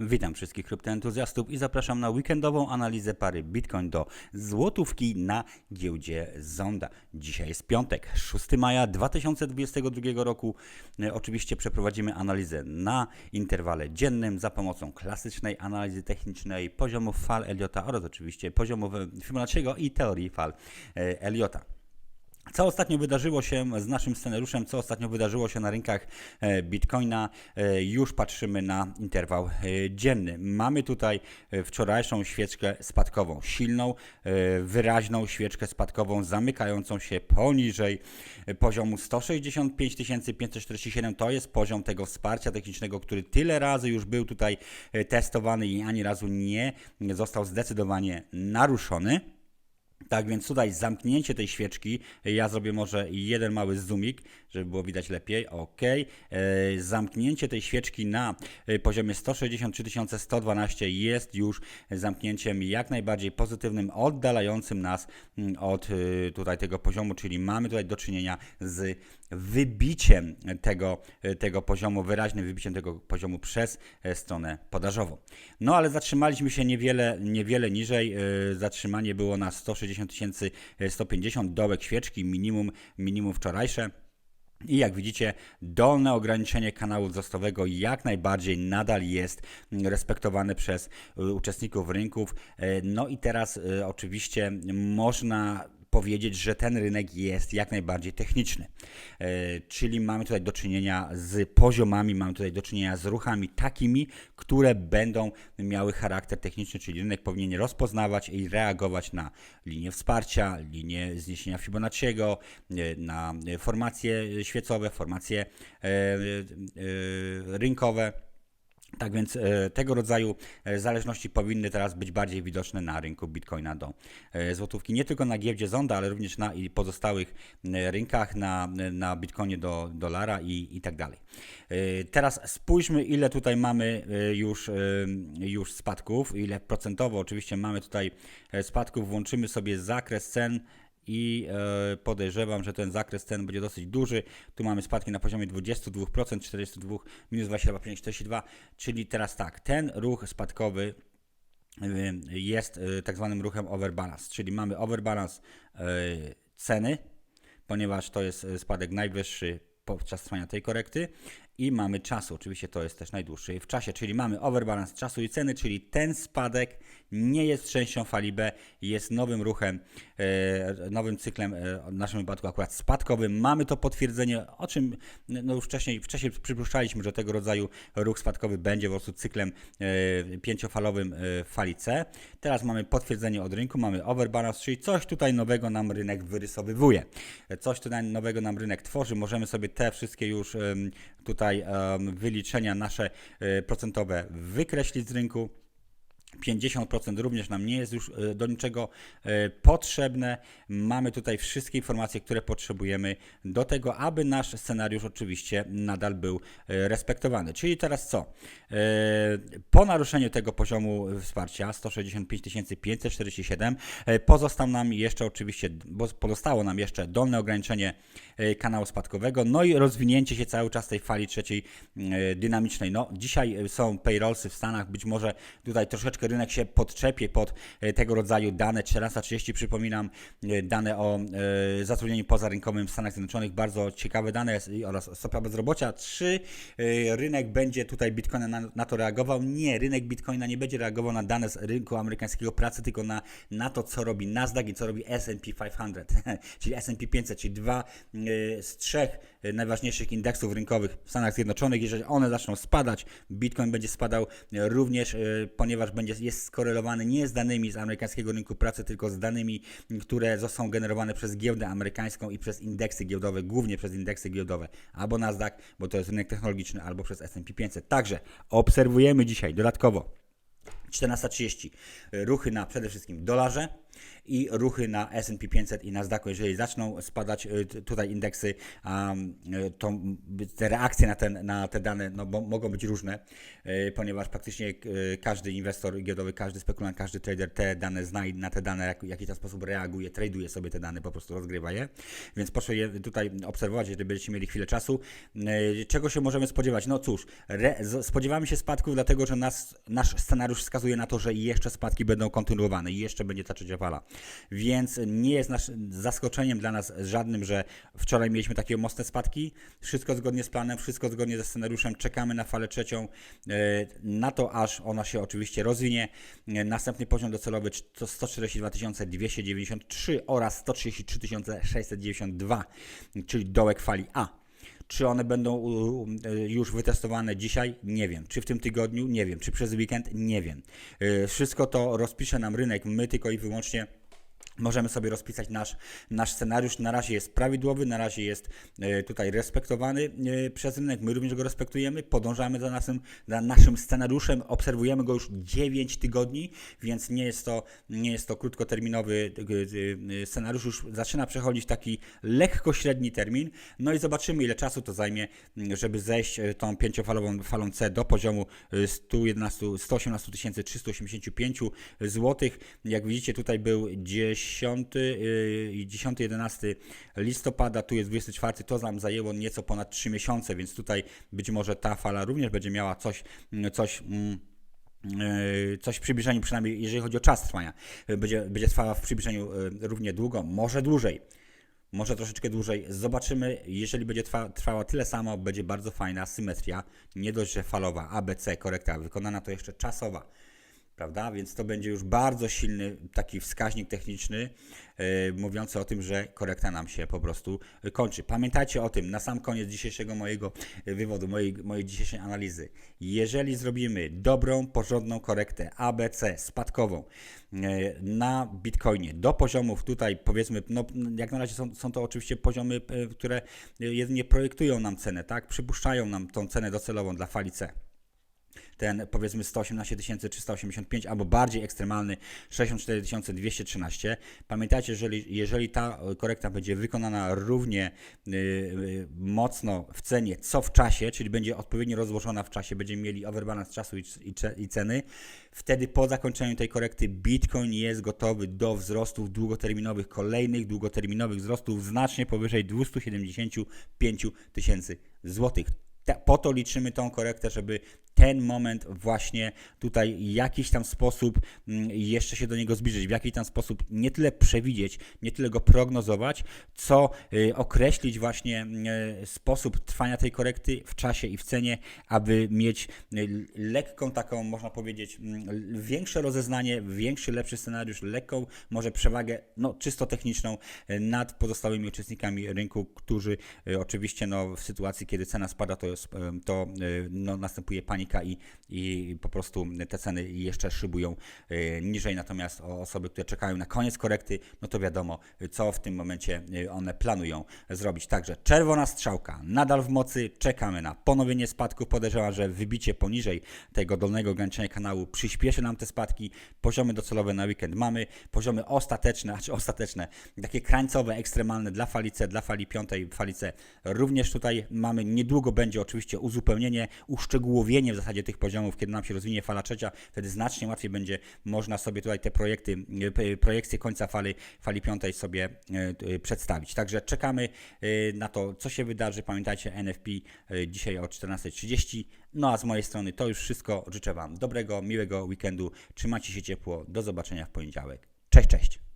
Witam wszystkich kryptoentuzjastów i zapraszam na weekendową analizę pary Bitcoin do złotówki na giełdzie Zonda. Dzisiaj jest piątek, 6 maja 2022 roku. E, Oczywiście przeprowadzimy analizę na interwale dziennym za pomocą klasycznej analizy technicznej, poziomów fal Eliota oraz oczywiście poziomów Fibonacciego i teorii fal e, Eliota. Co ostatnio wydarzyło się z naszym scenariuszem, co ostatnio wydarzyło się na rynkach e, Bitcoina? E, Już patrzymy na interwał e, dzienny. Mamy tutaj wczorajszą świeczkę spadkową, silną, wyraźną świeczkę spadkową, zamykającą się poniżej poziomu 165 547. To jest poziom tego wsparcia technicznego, który tyle razy już był tutaj testowany i ani razu nie został zdecydowanie naruszony. Tak więc tutaj zamknięcie tej świeczki, ja zrobię może jeden mały zoomik, żeby było widać lepiej, ok. Zamknięcie tej świeczki na e, poziomie 163 112 jest już zamknięciem jak najbardziej pozytywnym, oddalającym nas mm, od e, tutaj tego poziomu, czyli mamy tutaj do czynienia z wybiciem tego, e, tego poziomu, wyraźnym wybiciem tego poziomu przez e, stronę podażową. No ale zatrzymaliśmy się niewiele, niewiele niżej. e, Zatrzymanie było na 160 150, dołek świeczki, minimum, minimum wczorajsze. I jak widzicie, dolne ograniczenie kanału wzrostowego jak najbardziej nadal jest respektowane przez y, uczestników rynków. E, No i teraz oczywiście można powiedzieć, że ten rynek jest jak najbardziej techniczny. E, Czyli mamy tutaj do czynienia z poziomami, mamy tutaj do czynienia z ruchami takimi, które będą miały charakter techniczny, czyli rynek powinien rozpoznawać i reagować na linię wsparcia, linię zniesienia Fibonacciego, e, na formacje świecowe, formacje e, rynkowe. Tak więc e, tego rodzaju e, zależności powinny teraz być bardziej widoczne na rynku Bitcoina do e, złotówki. Nie tylko na giełdzie Zonda, ale również na pozostałych rynkach, na, na Bitcoinie do dolara i, i tak dalej. Teraz spójrzmy, ile tutaj mamy już, już spadków, ile procentowo oczywiście mamy tutaj spadków. Włączymy sobie zakres cen i e, podejrzewam, że ten zakres cen będzie dosyć duży. Tu mamy spadki na poziomie 22%, 42, minus 22,5, 42, czyli teraz tak, ten ruch spadkowy y, jest y, tak zwanym ruchem overbalance, czyli mamy overbalance ceny, ponieważ to jest spadek najwyższy podczas trwania tej korekty i mamy czasu, oczywiście to jest też najdłuższy w czasie, czyli mamy overbalance czasu i ceny, czyli ten spadek nie jest częścią fali B, jest nowym ruchem, e, nowym cyklem, e, w naszym wypadku akurat spadkowym. Mamy to potwierdzenie, o czym no już wcześniej, wcześniej przypuszczaliśmy, że tego rodzaju ruch spadkowy będzie po prostu cyklem e, pięciofalowym w fali C. Teraz mamy potwierdzenie od rynku, mamy overbalance, czyli coś tutaj nowego nam rynek wyrysowywuje. Coś tutaj nowego nam rynek tworzy. Możemy sobie te wszystkie już em, tutaj wyliczenia nasze e, procentowe wykreślić z rynku. 50% również nam nie jest już e, do niczego e, potrzebne. Mamy tutaj wszystkie informacje, które potrzebujemy do tego, aby nasz scenariusz oczywiście nadal był e, respektowany. Czyli teraz co? Po naruszeniu tego poziomu wsparcia 165 547 e, pozostał nam jeszcze oczywiście, bo pozostało nam jeszcze dolne ograniczenie kanału spadkowego, no i rozwinięcie się cały czas tej fali trzeciej dynamicznej. No, dzisiaj są payrollsy w Stanach, być może tutaj troszeczkę rynek się podczepie pod e, tego rodzaju dane. 1430 przypominam, e, dane o e, zatrudnieniu pozarynkowym w Stanach Zjednoczonych, bardzo ciekawe dane oraz stopa bezrobocia. Czy rynek będzie tutaj Bitcoina na, na to reagował? Nie, rynek Bitcoina nie będzie reagował na dane z rynku amerykańskiego pracy, tylko na, na to, co robi Nasdaq i co robi S&P 500, czyli S&P 500, czyli dwa z trzech najważniejszych indeksów rynkowych w Stanach Zjednoczonych. Jeżeli one zaczną spadać, Bitcoin będzie spadał również, ponieważ będzie, jest skorelowany nie z danymi z amerykańskiego rynku pracy, tylko z danymi, które są generowane przez giełdę amerykańską i przez indeksy giełdowe, głównie przez indeksy giełdowe, albo Nasdaq, bo to jest rynek technologiczny, albo przez S&P 500. Także obserwujemy dzisiaj dodatkowo 14.30 ruchy na przede wszystkim dolarze i ruchy na S&P 500 i Nasdaqu, jeżeli zaczną spadać y, tutaj indeksy, y, to te reakcje na, ten, na te dane no, mogą być różne, y, ponieważ praktycznie każdy inwestor giełdowy, każdy spekulant, każdy trader te dane zna i na te dane w jakiś sposób reaguje, traduje sobie te dane, po prostu rozgrywa je, więc proszę je tutaj obserwować, jeżeli będziecie mieli chwilę czasu. Czego się możemy spodziewać? No cóż, spodziewamy się spadków, dlatego że nas, nasz scenariusz wskazuje na to, że jeszcze spadki będą kontynuowane i jeszcze będzie ta Więc nie jest nasz, zaskoczeniem dla nas żadnym, że wczoraj mieliśmy takie mocne spadki. Wszystko zgodnie z planem, wszystko zgodnie ze scenariuszem. Czekamy na falę trzecią, e, na to aż ona się oczywiście rozwinie. E, Następny poziom docelowy to 142 293 oraz 133 692, czyli dołek fali A. Czy one będą już wytestowane dzisiaj? Nie wiem. Czy w tym tygodniu? Nie wiem. Czy przez weekend? Nie wiem. Yy, Wszystko to rozpisze nam rynek. My tylko i wyłącznie możemy sobie rozpisać nasz, nasz scenariusz. Na razie jest prawidłowy, na razie jest e, tutaj respektowany e, przez rynek. My również go respektujemy, podążamy za naszym, za naszym scenariuszem, obserwujemy go już 9 tygodni, więc nie jest to, nie jest to krótkoterminowy e, scenariusz, już zaczyna przechodzić taki lekko średni termin. No i zobaczymy, ile czasu to zajmie, m, żeby zejść tą pięciofalową falą C do poziomu e, 111, 118 385 zł. Jak widzicie, tutaj był 10 yy, i 10-11 listopada, tu jest 24, to nam zajęło nieco ponad 3 miesiące, więc tutaj być może ta fala również będzie miała coś, mm, coś mm, yy, coś w przybliżeniu, przynajmniej jeżeli chodzi o czas trwania, yy, będzie, będzie trwała w przybliżeniu równie długo, może dłużej. Może troszeczkę dłużej. Zobaczymy. Jeżeli będzie trwa, trwała tyle samo, będzie bardzo fajna symetria. Nie dość, że falowa, ABC, korekta wykonana, to jeszcze czasowa prawda? Więc to będzie już bardzo silny taki wskaźnik techniczny, yy, mówiący o tym, że korekta nam się po prostu kończy. Pamiętajcie o tym na sam koniec dzisiejszego mojego y, wywodu, mojej, mojej dzisiejszej analizy. Jeżeli zrobimy dobrą, porządną korektę ABC spadkową yy, na Bitcoinie do poziomów tutaj powiedzmy, no jak na razie są, są to oczywiście poziomy, y, które jedynie projektują nam cenę, tak? Przypuszczają nam tą cenę docelową dla fali C ten powiedzmy 118 385 albo bardziej ekstremalny 64 213. Pamiętajcie, jeżeli, jeżeli ta korekta będzie wykonana równie y, y, mocno w cenie, co w czasie, czyli będzie odpowiednio rozłożona w czasie, będziemy mieli overbalance czasu i, i, i ceny, wtedy po zakończeniu tej korekty Bitcoin jest gotowy do wzrostów długoterminowych, kolejnych długoterminowych wzrostów znacznie powyżej 275 tysięcy złotych. Ta- Po to liczymy tą korektę, żeby ten moment właśnie tutaj w jakiś tam sposób mm, jeszcze się do niego zbliżyć, w jakiś tam sposób nie tyle przewidzieć, nie tyle go prognozować, co y, określić właśnie y, sposób trwania tej korekty w czasie i w cenie, aby mieć y, lekką taką, można powiedzieć, mm, większe rozeznanie, większy, lepszy scenariusz, lekką może przewagę, no czysto techniczną nad pozostałymi uczestnikami rynku, którzy oczywiście no, w sytuacji, kiedy cena spada, to, to y, no, następuje panika i, i po prostu te ceny jeszcze szybują y, niżej, natomiast osoby, które czekają na koniec korekty, no to wiadomo, co w tym momencie one planują zrobić. Także czerwona strzałka nadal w mocy, czekamy na ponowienie spadków, podejrzewam, że wybicie poniżej tego dolnego ograniczenia kanału przyspieszy nam te spadki, poziomy docelowe na weekend mamy, poziomy ostateczne, znaczy ostateczne, takie krańcowe, ekstremalne dla fali C, dla fali piątej, fali C również tutaj mamy, niedługo będzie oczywiście uzupełnienie, uszczegółowienie w zasadzie tych poziomów, kiedy nam się rozwinie fala trzecia, wtedy znacznie łatwiej będzie można sobie tutaj te projekty, e, p- projekcje końca fali, fali piątej sobie e, e, przedstawić. Także czekamy e, na to, co się wydarzy. Pamiętajcie, NFP e, dzisiaj o 14.30. No a z mojej strony to już wszystko. Życzę Wam dobrego, miłego weekendu. Trzymajcie się ciepło. Do zobaczenia w poniedziałek. Cześć, cześć.